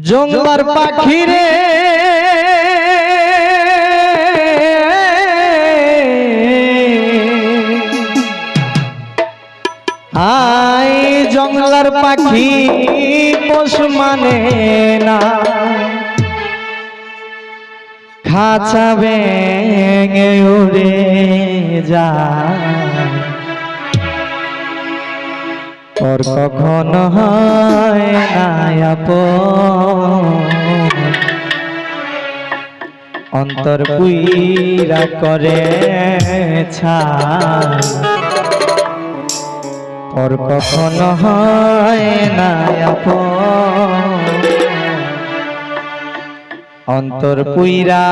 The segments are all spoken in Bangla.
জঙ্গলার পাখি রে আই জঙ্গলার পাখি পশু মানে না। খাঁচা ভেঙে উড়ে যায়। ওর কখনো হয় না আপন। অন্তর পুইরা করে ওর কখনো হয় না আপন। অন্তর পুইরা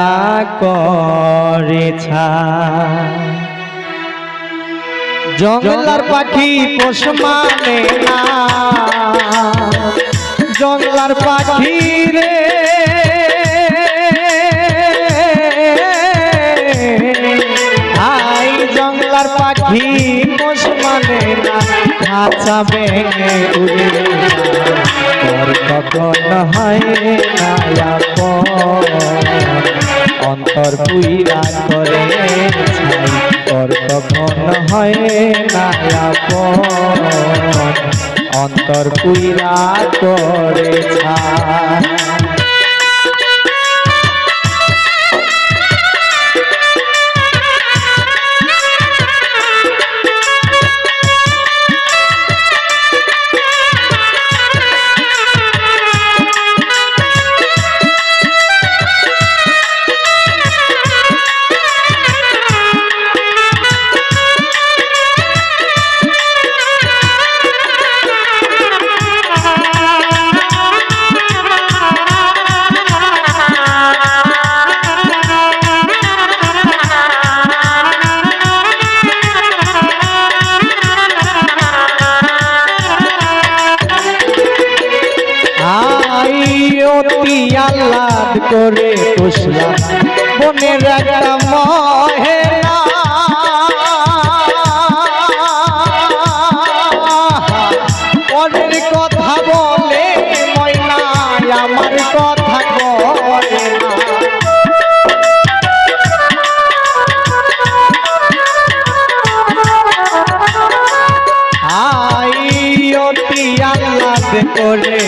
করে ছাই জঙ্গলার পাখি পোষ মানে না। জঙ্গলার পাখি রে। আই জঙ্গলার পাখি পোষ মানে না। খাঁচা ভেঙে উড়ে তোর কখন হয় না। অন্তর পুইরা করে ছাই। কখন হয় না। অন্তর কুইরা করে ছাই পুষলাম বনের একটা মহেলা পরের কথা বলে ময়না, আমার কথা বলে আই অতি আহ্লাদ করে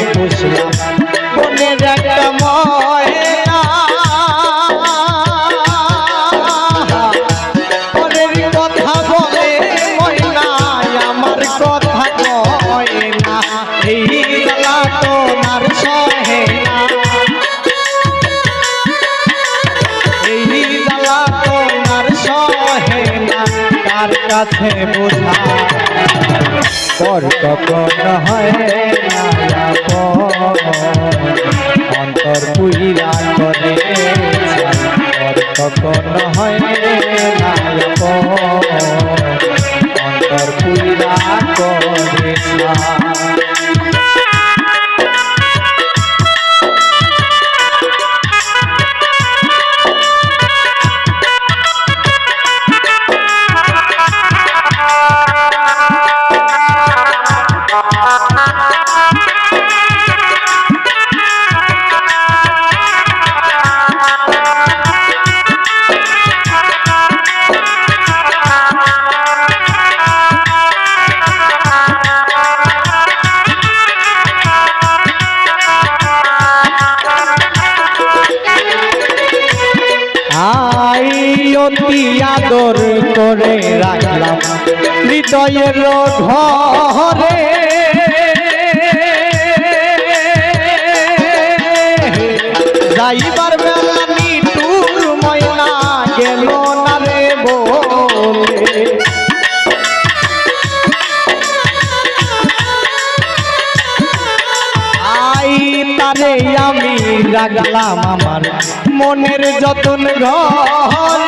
সহে না কার কাছে বোঝা। কখন হয় না অন্তর পুইরা করে পর হয় না। আদর করে রাখলাম। হৃদয়ের ঘরে। যাইবার বেলা নিটুর ময়না গেল না রে বলে? আই তারে আমি রাখলাম আমার মনের যতন ঘরে।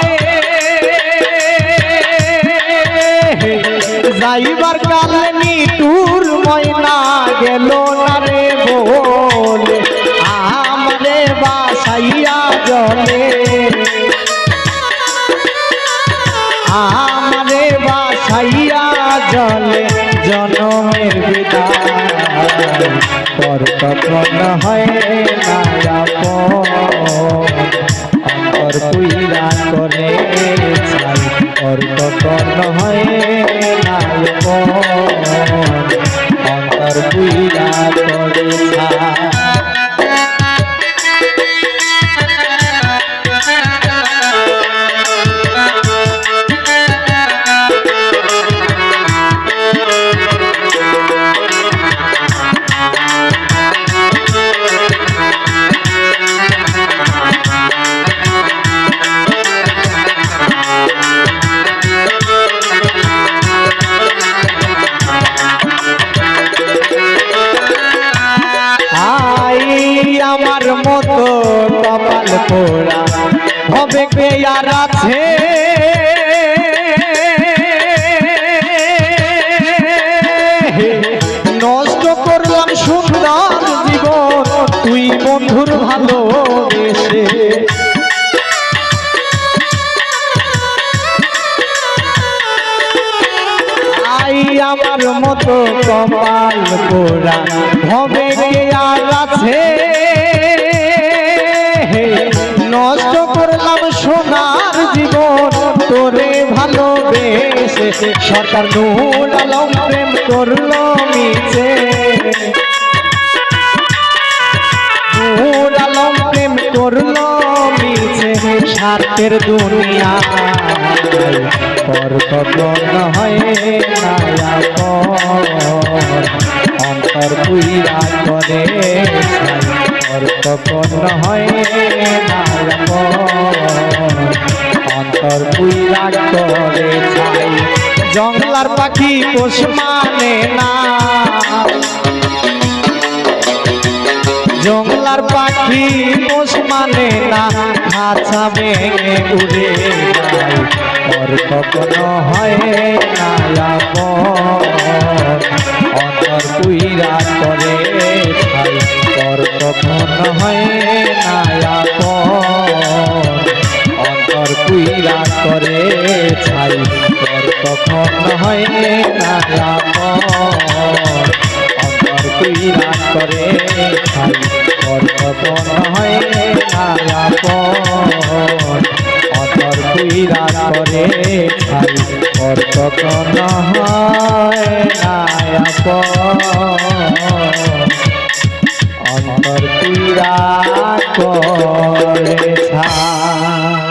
আমারে বাসাইয়া জলে, জনমের বিদায়। পর তখন হয় না কুইরা করে পর তখন হয় না অন্তর কুইরা করে ছাই। হবে কে আর আছে? নষ্ট করলাম সুন্দর জীবন, তুই বন্ধুর ভালোবেসে। আই আমার মতো কপাল পোড়া কে আর আছে? তোরে ভালোবেসে সরকার নূর আলম প্রেম করল মিছে। নূর আলম প্রেম করল মিছে। স্বার্থের দুনিয়া অন্তর পুইরা করে পর হয় না অন্তর করে ছাই জঙ্গলার পাখি পোষ মানে না জঙ্গলার পাখি পোষ মানে না খাঁচা ভেঙে উড়ে যায় কখনো হয় না। অন্তর করে ছাই কখনো হয় না। কুইরা করে ছাই পর কখনো হয় না। অন্তর কুইরা করে ছাই পর কখনো হয় না। অন্তর কুইরা করে ছাই পর কখনো হয় না। অন্তর কুইরা করে ছাই